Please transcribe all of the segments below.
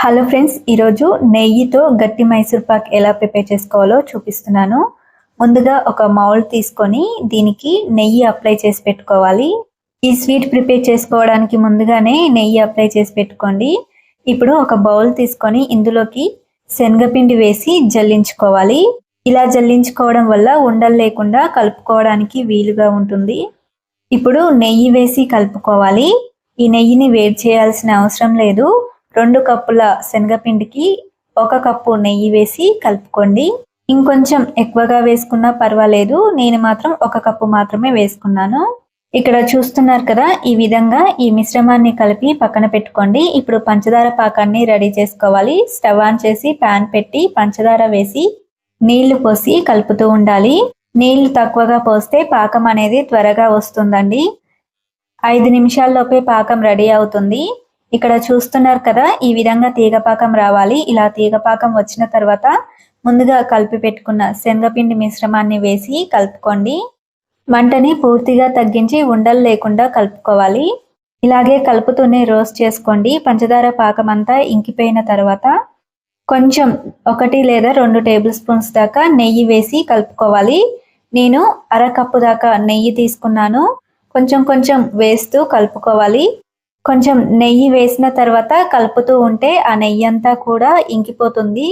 Hello friends ఈరోజు నెయ్యితో గట్టి మైసూర్ పాక్ ఎలా ప్రిపేర్ చేసుకోవాలో చూపిస్తున్నాను. ముందుగా ఒక మౌల్ తీసుకొని దీనికి నెయ్యి అప్లై చేసి పెట్టుకోవాలి. ఈ స్వీట్ ప్రిపేర్ చేసుకోవడానికి ముందుగానే నెయ్యి అప్లై చేసి పెట్టుకోండి. ఇప్పుడు ఒక బౌల్ తీసుకొని ఇందులోకి శనగపిండి వేసి జల్లించుకోవాలి. ఇలా జల్లించుకోవడం వల్ల ఉండలు లేకుండా కలుపుకోవడానికి వీలుగా ఉంటుంది. ఇప్పుడు నెయ్యి వేసి కలుపుకోవాలి. ఈ నెయ్యిని వేడి చేయాల్సిన అవసరం లేదు. రెండు కప్పుల శనగపిండికి ఒక కప్పు నెయ్యి వేసి కలుపుకోండి. ఇంకొంచెం ఎక్కువగా వేసుకున్నా పర్వాలేదు. నేను మాత్రం ఒక కప్పు మాత్రమే వేసుకున్నాను. ఇక్కడ చూస్తున్నారు కదా ఈ విధంగా ఈ మిశ్రమాన్ని కలిపి పక్కన పెట్టుకోండి. ఇప్పుడు పంచదార పాకాన్ని రెడీ చేసుకోవాలి. స్టవ్ ఆన్ చేసి ప్యాన్ పెట్టి పంచదార వేసి నీళ్ళు పోసి కలుపుతూ ఉండాలి. నీళ్ళు తక్కువగా పోస్తే పాకం అనేది త్వరగా వస్తుందండి. ఐదు నిమిషాల్లోపే పాకం రెడీ అవుతుంది. ఇక్కడ చూస్తున్నారు కదా ఈ విధంగా తీగపాకం రావాలి. ఇలా తీగపాకం వచ్చిన తర్వాత ముందుగా కలిపి పెట్టుకున్న శనగపిండి మిశ్రమాన్ని వేసి కలుపుకోండి. మంటని పూర్తిగా తగ్గించి ఉండలు లేకుండా కలుపుకోవాలి. ఇలాగే కలుపుతూనే రోస్ట్ చేసుకోండి. పంచదార పాకం అంతా ఇంకిపోయిన తర్వాత కొంచెం ఒకటి లేదా రెండు టేబుల్ స్పూన్స్ దాకా నెయ్యి వేసి కలుపుకోవాలి. నేను అరకప్పు దాకా నెయ్యి తీసుకున్నాను. కొంచెం కొంచెం వేస్తూ కలుపుకోవాలి. కొంచెం నెయ్యి వేసిన తర్వాత కలుపుతూ ఉంటే ఆ నెయ్యి అంతా కూడా ఇంకిపోతుంది.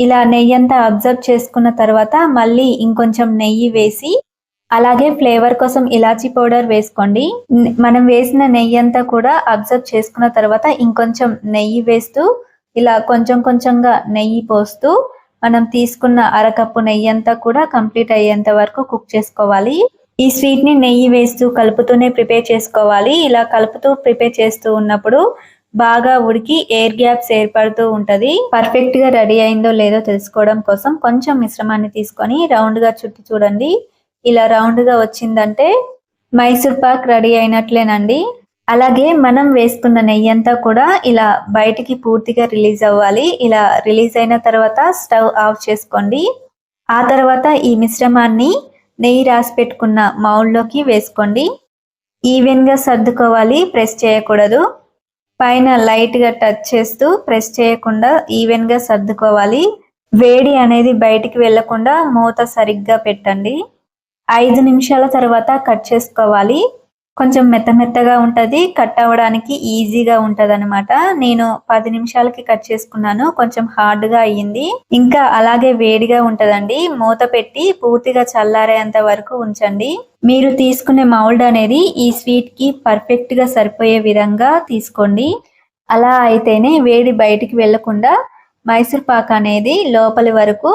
ఇలా నెయ్యి అంతా అబ్జర్వ్ చేసుకున్న తర్వాత మళ్ళీ ఇంకొంచెం నెయ్యి వేసి అలాగే ఫ్లేవర్ కోసం ఇలాచీ పౌడర్ వేసుకోండి. మనం వేసిన నెయ్యి అంతా కూడా అబ్జర్వ్ చేసుకున్న తర్వాత ఇంకొంచెం నెయ్యి వేస్తూ ఇలా కొంచెం కొంచెంగా నెయ్యి పోస్తూ మనం తీసుకున్న అరకప్పు నెయ్యి అంతా కూడా కంప్లీట్ అయ్యేంత వరకు కుక్ చేసుకోవాలి. ఈ స్వీట్ని నెయ్యి వేస్తూ కలుపుతూనే ప్రిపేర్ చేసుకోవాలి. ఇలా కలుపుతూ ప్రిపేర్ చేస్తూ ఉన్నప్పుడు బాగా ఉడికి ఎయిర్ గ్యాప్స్ ఏర్పడుతూ ఉంటది. పర్ఫెక్ట్గా రెడీ అయిందో లేదో తెలుసుకోవడం కోసం కొంచెం మిశ్రమాన్ని తీసుకొని రౌండ్గా చుట్టి చూడండి. ఇలా రౌండ్గా వచ్చిందంటే మైసూర్ పాక్ రెడీ అయినట్లేనండి. అలాగే మనం వేసుకున్న నెయ్యి అంతా కూడా ఇలా బయటికి పూర్తిగా రిలీజ్ అవ్వాలి. ఇలా రిలీజ్ అయిన తర్వాత స్టవ్ ఆఫ్ చేసుకోండి. ఆ తర్వాత ఈ మిశ్రమాన్ని నెయ్యి రాసి పెట్టుకున్న మౌల్లోకి వేసుకోండి. ఈవెన్గా సర్దుకోవాలి ప్రెస్ చేయకూడదు. పైన లైట్గా టచ్ చేస్తూ ప్రెస్ చేయకుండా ఈవెన్గా సర్దుకోవాలి. వేడి అనేది బయటికి వెళ్ళకుండా మూత సరిగ్గా పెట్టండి. ఐదు నిమిషాల తర్వాత కట్ చేసుకోవాలి. కొంచెం మెత్త మెత్తగా ఉంటుంది కట్ అవ్వడానికి ఈజీగా ఉంటది అనమాట నేను పది నిమిషాలకి కట్ చేసుకున్నాను కొంచెం హార్డ్గా అయ్యింది. ఇంకా అలాగే వేడిగా ఉంటదండి. మూత పెట్టి పూర్తిగా చల్లారేంత వరకు ఉంచండి. మీరు తీసుకునే మౌల్డ్ అనేది ఈ స్వీట్కి పర్ఫెక్ట్గా సరిపోయే విధంగా తీసుకోండి. అలా అయితేనే వేడి బయటికి వెళ్ళకుండా మైసూర్ పాక్ అనేది లోపలి వరకు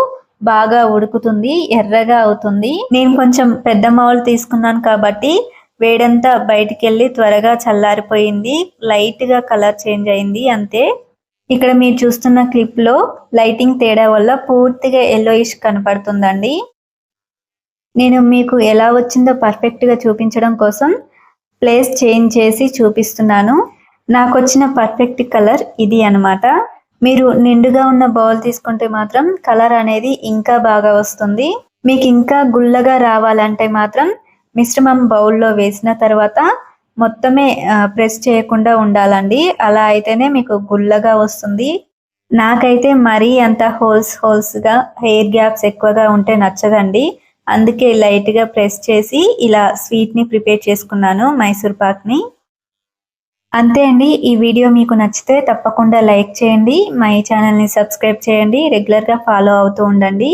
బాగా ఉడుకుతుంది ఎర్రగా అవుతుంది. నేను కొంచెం పెద్ద మౌల్ తీసుకున్నాను కాబట్టి వేడంతా బయటికి వెళ్ళి త్వరగా చల్లారిపోయింది. లైట్గా కలర్ చేంజ్ అయింది అంతే. ఇక్కడ మీరు చూస్తున్న క్లిప్లో లైటింగ్ తేడా వల్ల పూర్తిగా ఎల్లోయిష్ కనపడుతుందండి. నేను మీకు ఎలా వచ్చిందో పర్ఫెక్ట్గా చూపించడం కోసం ప్లేస్ చేంజ్ చేసి చూపిస్తున్నాను. నాకు వచ్చిన పర్ఫెక్ట్ కలర్ ఇది అనమాట మీరు నిండుగా ఉన్న బౌల్ తీసుకుంటే మాత్రం కలర్ అనేది ఇంకా బాగా వస్తుంది. మీకు ఇంకా గుల్లగా రావాలంటే మాత్రం మిశ్రమం బౌల్లో వేసిన తర్వాత మొత్తమే ప్రెస్ చేయకుండా ఉండాలండి. అలా అయితేనే మీకు గుల్లగా వస్తుంది. నాకైతే మరీ అంత హోల్స్ హోల్స్గా హెయిర్ గ్యాప్స్ ఎక్కువగా ఉంటే నచ్చదండి. అందుకే లైట్గా ప్రెస్ చేసి ఇలా స్వీట్ని ప్రిపేర్ చేసుకున్నాను మైసూర్ పాక్ని. అంతే అండి ఈ వీడియో మీకు నచ్చితే తప్పకుండా లైక్ చేయండి. మై ఛానల్ని సబ్స్క్రైబ్ చేయండి. రెగ్యులర్గా ఫాలో అవుతూ ఉండండి.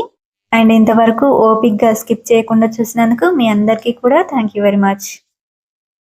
అండ్ ఇంతవరకు ఓపిక్గా స్కిప్ చేయకుండా చూసినందుకు మీ అందరికీ కూడా థ్యాంక్ యూ వెరీ మచ్.